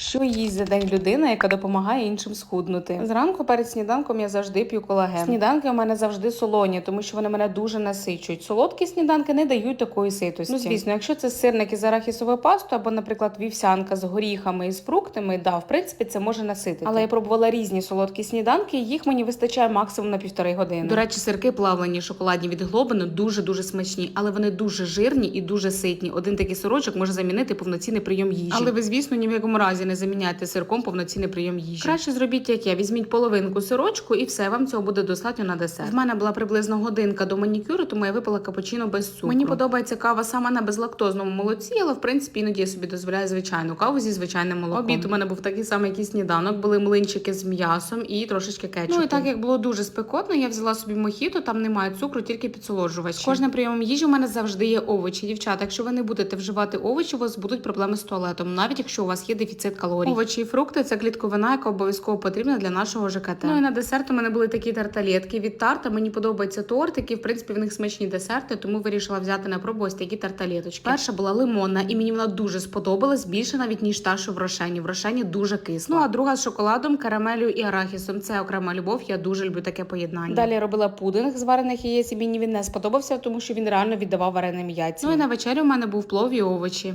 Що їсть за день людина, яка допомагає іншим схуднути? Зранку перед сніданком я завжди п'ю колаген. Сніданки у мене завжди солоні, тому що вони мене дуже насичують. Солодкі сніданки не дають такої ситості. Ну звісно, якщо це сирники з арахісовою пастою або, наприклад, вівсянка з горіхами і з фруктами, да, в принципі, це може наситити. Але я пробувала різні солодкі сніданки, і їх мені вистачає максимум на півтори години. До речі, сирки плавлені шоколадні від глобину дуже дуже смачні, але вони дуже жирні і дуже ситні. Один такий сорочок може замінити повноцінний прийом їжі. Але ви, звісно, ні в якому разі не заміняйте сирком повноцінний прийом їжі. Краще зробіть як я. Візьміть половинку сирочку, і все вам цього буде достатньо на десерт. В мене була приблизно годинка до манікюру, тому я випила капучино без цукру. Мені подобається кава саме на безлактозному молоці, але в принципі іноді я собі дозволяю звичайну каву зі звичайним молоком. Обід у мене був такий самий, як і сніданок. Були млинчики з м'ясом і трошечки кетчупу. Ну і так як було дуже спекотно, я взяла собі мохіто, там немає цукру, тільки підсолоджувач. З Кожним прийомом їжі у мене завжди є овочі. Дівчата, якщо ви не будете вживати овочі, у вас будуть проблеми з туалетом, навіть якщо у вас є дефіцит калорій. Овочі і фрукти це клітковина, яка обов'язково потрібна для нашого ЖКТ. Ну і на десерт у мене були такі тарталетки від тарта. Мені подобаються тортики. В принципі, в них смачні десерти, тому вирішила взяти на пробу ось такі тарталеточки. Перша була лимонна, і мені вона дуже сподобалась більше навіть ніж та, що в рошені. В рошені дуже кисло. Ну а друга з шоколадом, карамелю і арахісом. Це окрема любов. Я дуже люблю таке поєднання. Далі я робила пудинг з варених яєць. і Мені він не сподобався, тому що він реально віддавав вареним яйцям. Ну і на вечерю у мене був плов і овочі.